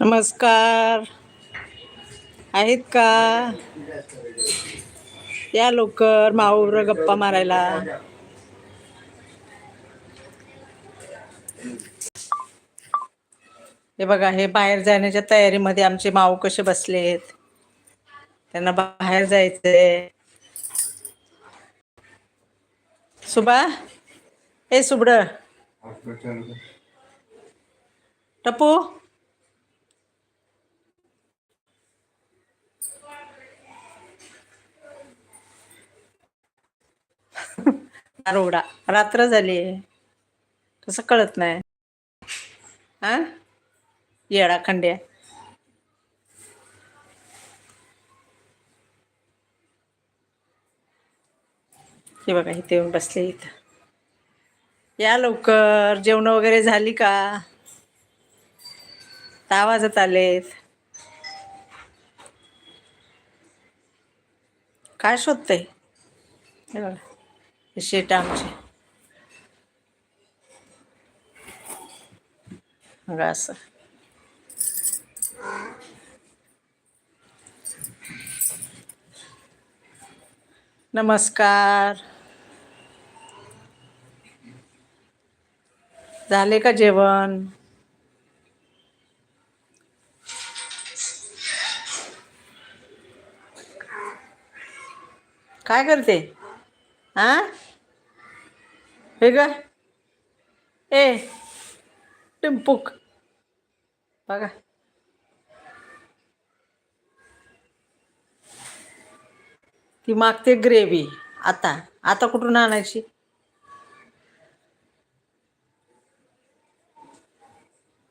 नमस्कार. आहेत का? या लवकर माऊर गप्पा मारायला. हे बघा हे बाहेर जाण्याच्या तयारीमध्ये आमचे माऊ कसे बसलेत? त्यांना बाहेर जायचंय. सुबा ए सुबड. टपू रोडा रात्र झाली. कसं कळत नाही. हा? येडा खंड्या. हे बघा इथे येऊन बसले इथं. या लवकर. जेवण वगैरे झाली का? आवाजात आलेत. काय शोधतंय? हे बघा. शेट आमचे. असं. नमस्कार. झाले का जेवण? काय करते? हा हे ग ए टिंपूक. बघा. ती मागते ग्रेव्ही. आता. आता कुठून आणायची?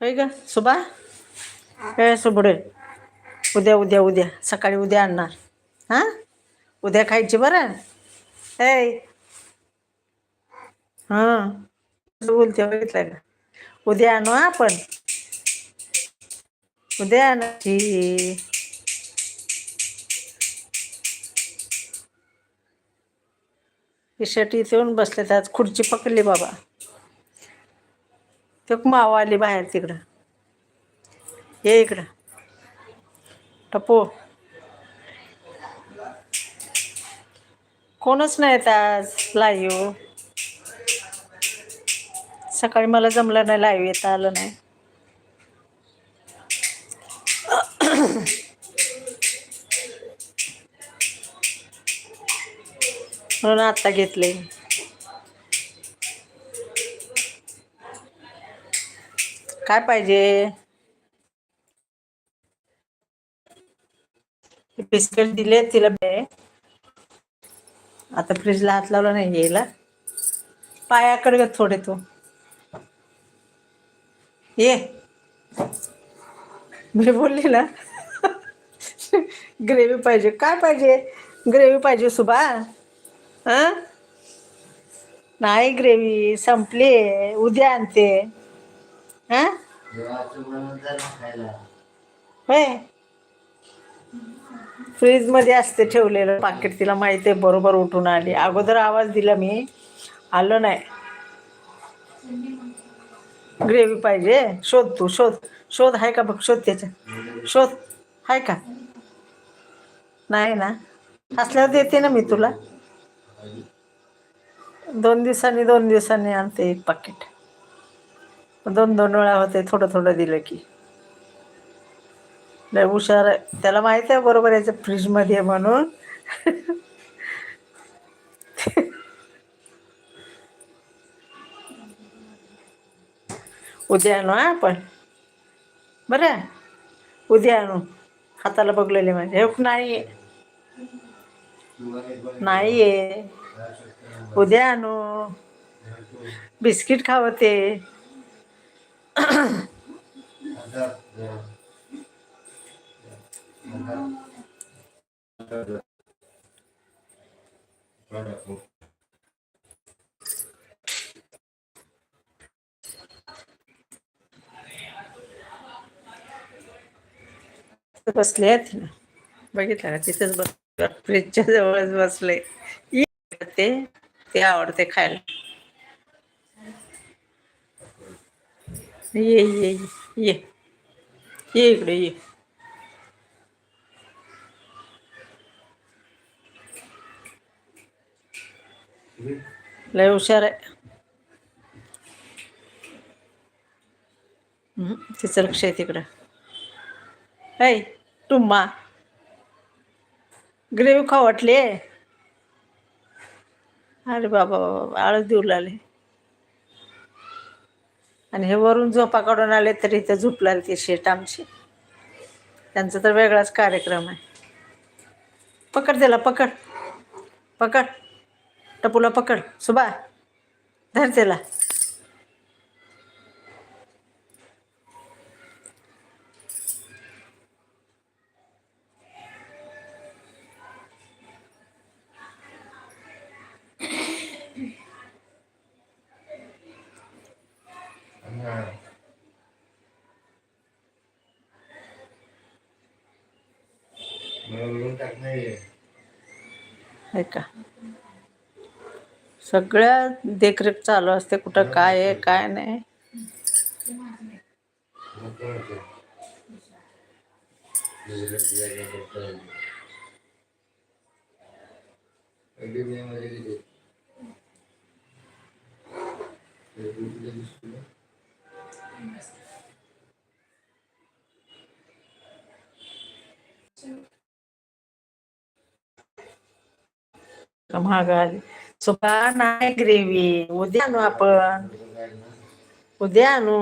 होय ग सुबा? हे सुबडे. उद्या उद्या उद्या. सकाळी उद्या आणणार. हां? उद्या खायची बरं? ए हा. बोलते बघितलं का उद्या आणू आपण. उद्या आणायची टी शर्ट इथे येऊन बसले आज. खुर्ची पकडली बाबा. ते माव आली बाहेर तिकडं. ये इकडं. टपो. कोणच नाहीत आज. लाईव्ह सकाळी मला जमलं नाही लाईव्ह येता आलं नाही. म्हणून आत्ता घेतले. काय पाहिजे? बिस्किट दिले तिला बे आता फ्रीजला हात लावला नाही यायला. पायाकडे थोडे तू. ये. मी बोलली ना ग्रेव्ही पाहिजे. काय पाहिजे? ग्रेव्ही पाहिजे सुबा हां? नाही ग्रेव्ही संपली. उद्या आणते. हां? होय. फ्रीजमध्ये असते ठेवलेलं पाकिट तिला माहिती आहे बरोबर उठून आली. अगोदर आवाज दिला मी. आलो नाही. ग्रेव्ही पाहिजे. शोध तू शोध. शोध आहे का बघ शोध त्याच्या शोध. आहे का? नाही ना. असल्यावर देते ना मी तुला. दोन दिवसांनी दोन दिवसांनी आणते एक पाकिट दोन दोन वेळा होते थोडं थोडं दिलं की. लय हुशार आहे. त्याला माहिती आहे बरोबर याच्या फ्रीजमध्ये आहे म्हणून. उद्या आणू हा आपण. बरं? उद्या आणू हाताला बघलेले माझे हे नाही नाही. आहे उद्या आणू बिस्किट खावं बसले आहेत ना. बघितलं का तिथेच बस फ्रीजच्या जवळच बसले. ये ते ते आवडते खायला. ये ये ये. ये इकडे ये. लय हुशार आहे. तिचं लक्ष आहे तिकडं. ऐ टुम्मा ग्रेव्ही खाऊ अरे बाबा बाबा आळस देऊ लागले. आणि हे वरून झोपा काढून आले तरी इथं झोपला ते शेट आमचे. त्यांचा तर वेगळाच कार्यक्रम आहे. पकड त्याला पकड. पकड. टपूला पकड. सुबा धर त्याला. आहे का? सगळ्या देखरेख चालू असते कुठं काय आहे काय नाही. महाग आली सुका नाही ग्रेव्ही. उद्या आणू आपण. उद्या आणू.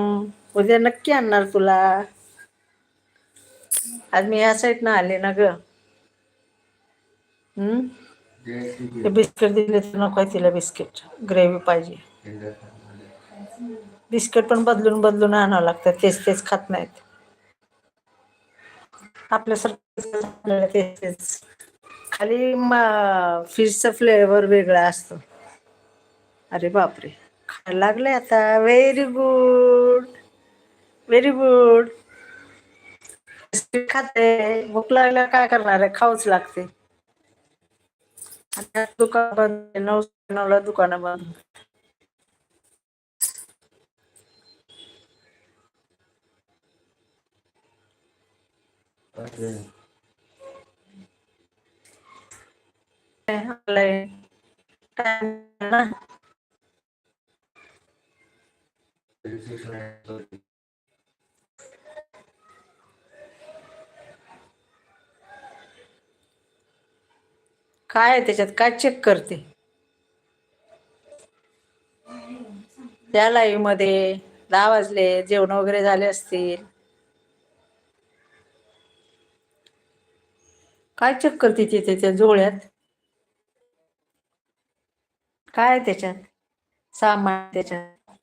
उद्या नक्की आणणार तुला. आज मी या साईडनं आले ना ग. ते बिस्किट दिले तर नको आहे तिला बिस्किट. ग्रेव्ही पाहिजे. बिस्किट पण बदलून बदलून आणावं लागतं. तेच तेच खात नाहीत. आपल्यासारखं तेच तेच. खाली फिशचा फ्लेवर वेगळा असतो. अरे बापरे. खायला लागले आता. व्हेरी गुड व्हेरी गुड खाते. भूक लागल्यावर काय करणार आहे? खाऊच लागते. आता दुकान बंद नऊ नऊला दुकानं बंद. Okay Time ना काय त्याच्यात? काय चेक करते? त्या लाईव्हमध्ये दहा वाजले जेवण वगैरे झाले असतील. काय चेक करते ते त्याच्या जोळ्यात? काय आहे त्याच्यात? सामान त्याच्यात.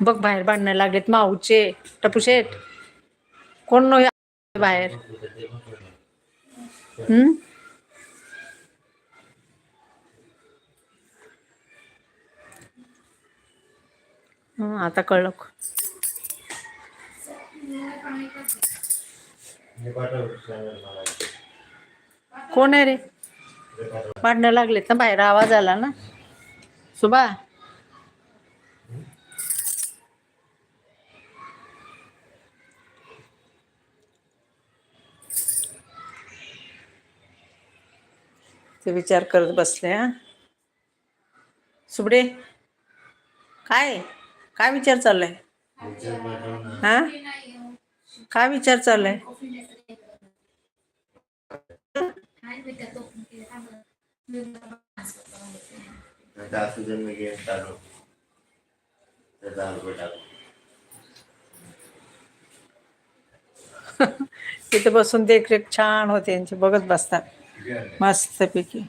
बघ बाहेर बांधणं लागलेत माऊचे. टपूशेट कोण नो बाहेर? हम्म? आता कळलं. कोण आहे रे? भांडणं लागलेत ना बाहेर आवाज आला ना. सुबा ते विचार करत बसले हा. सुबडे काय? काय विचार चाललाय? हा? काय विचार चाललाय? चालू तिथे बसून देखरेख छान होते यांची बघत बसतात मस्तपैकी.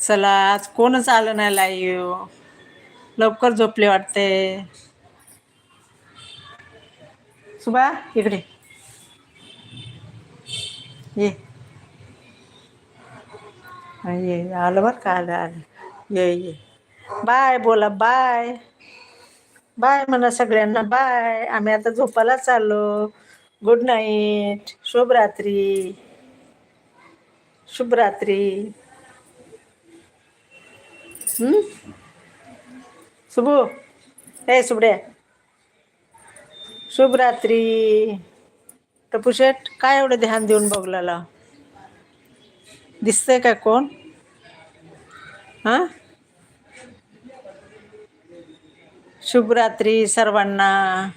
चला आज कोणच आलं नाही लाईव्ह लवकर झोपले वाटते. सुबा इकडे. ये. ये ये. आलं बरं का? आलं आलं. ये ये. बाय बोला बाय. बाय म्हणा सगळ्यांना बाय. आम्ही आता झोपायला चाललो. गुड नाईट शुभरात्री. शुभरात्री. हम्म? शुभू. हे सुबड्या शुभरात्री. टपूशेट काय एवढं ध्यान देऊन बघलाला? दिसतंय का कोण? हां? शुभरात्री सर्वांना.